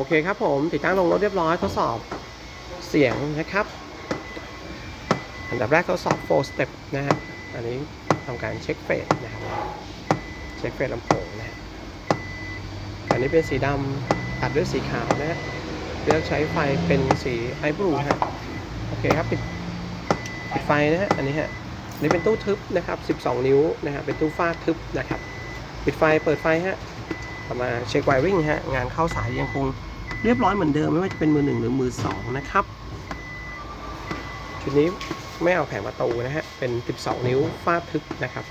โอเคครับผมติดตั้งลงรถเรียบร้อยทดสอบเสียงนะครับ อันดับแรกทดสอบ 4 step นะฮะอันนี้ทำการเช็คเฟสนะครับเช็คเฟสลำโพงนะฮะอันนี้เป็นสีดำตัดด้วยสีขาวนะฮะเลือกใช้ไฟเป็นสีไอบลูฮะโอเคครับปิดปิดไฟนะฮะอันนี้ฮะนี่เป็นตู้ทึบนะครับ 12 นิ้วนะฮะเป็นตู้ฟาทึบนะครับ ปิดไฟเปิดไฟฮะมาเช็คไวริ่งฮะงานเข้าสายยังคง เรียบร้อยเหมือนเดิมไม่ว่าจะเป็นมือหนึ่งหรือมือสองนะครับชุดนี้ไม่เอาแผงประตูนะฮะ เป็น 12 นิ้วฟาดทึบนะครับ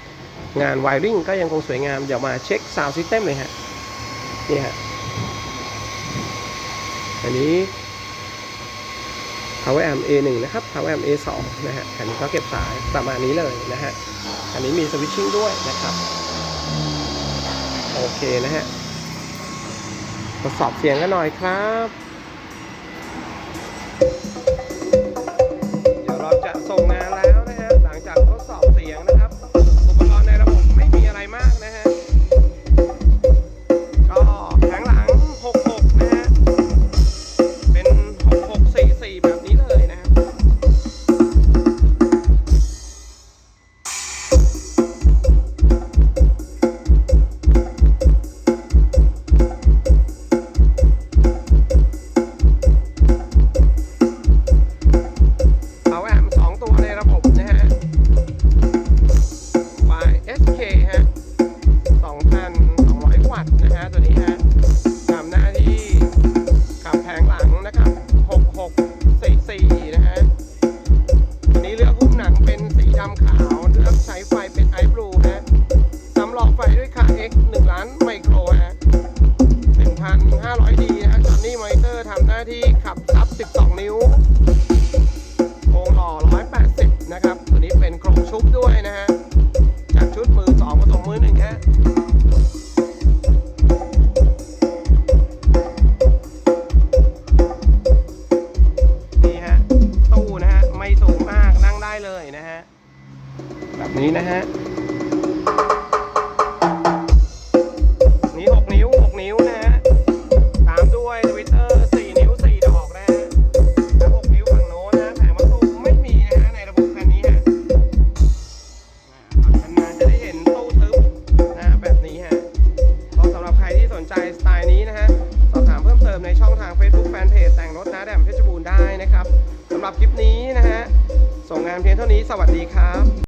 งานไวริงก็ยังคงสวยงาม เดี๋ยวมาเช็คซาวด์ซิสเต็มเลยฮะ นี่ฮะ อันนี้ Power Amp A1 นะครับ Power Amp A2 นะฮะ อันนี้ก็เก็บสายประมาณนี้เลยนะฮะ อันนี้มีสวิตชิ่งด้วยนะครับ โอเคนะฮะ ทดสอบเสียงกันหน่อยครับ นะฮะตัวนี้ฮะทำหน้าที่ขับแผงหลังนะครับ 6644 นะฮะตัวนี้เลือกหุ้มหนังเป็นสีดำขาวเลือกใช้ไฟเป็นไอบลูฮะสำรองไฟด้วยค่า X 1 ล้านไมโครฮะ1,500ดีนะฮะจอนนี่มอนิเตอร์ทำหน้าที่ขับ เลยนะฮะ แบบนี้นะฮะ นี่6นิ้ว 6 นิ้วนะฮะ ตามด้วยทวิตเตอร์4นิ้ว 4 ดอกนะฮะ แล้ว 6 นิ้วฝั่งโน้นนะแผงประตูไม่มีนะฮะในระบบคันนี้ฮะอ่าขับนานๆจะได้เห็นตู้ทึบนะฮะแบบนี้ฮะก็สำหรับใครที่สนใจสไตล์นี้นะฮะ สอบถามเพิ่มเติมในช่องทาง Facebook Fanpage แต่งรถนะแดมเพชรบูรณ์ได้นะครับสำหรับคลิปนี้นะฮะ ส่งงานเพียงเท่านี้สวัสดีครับ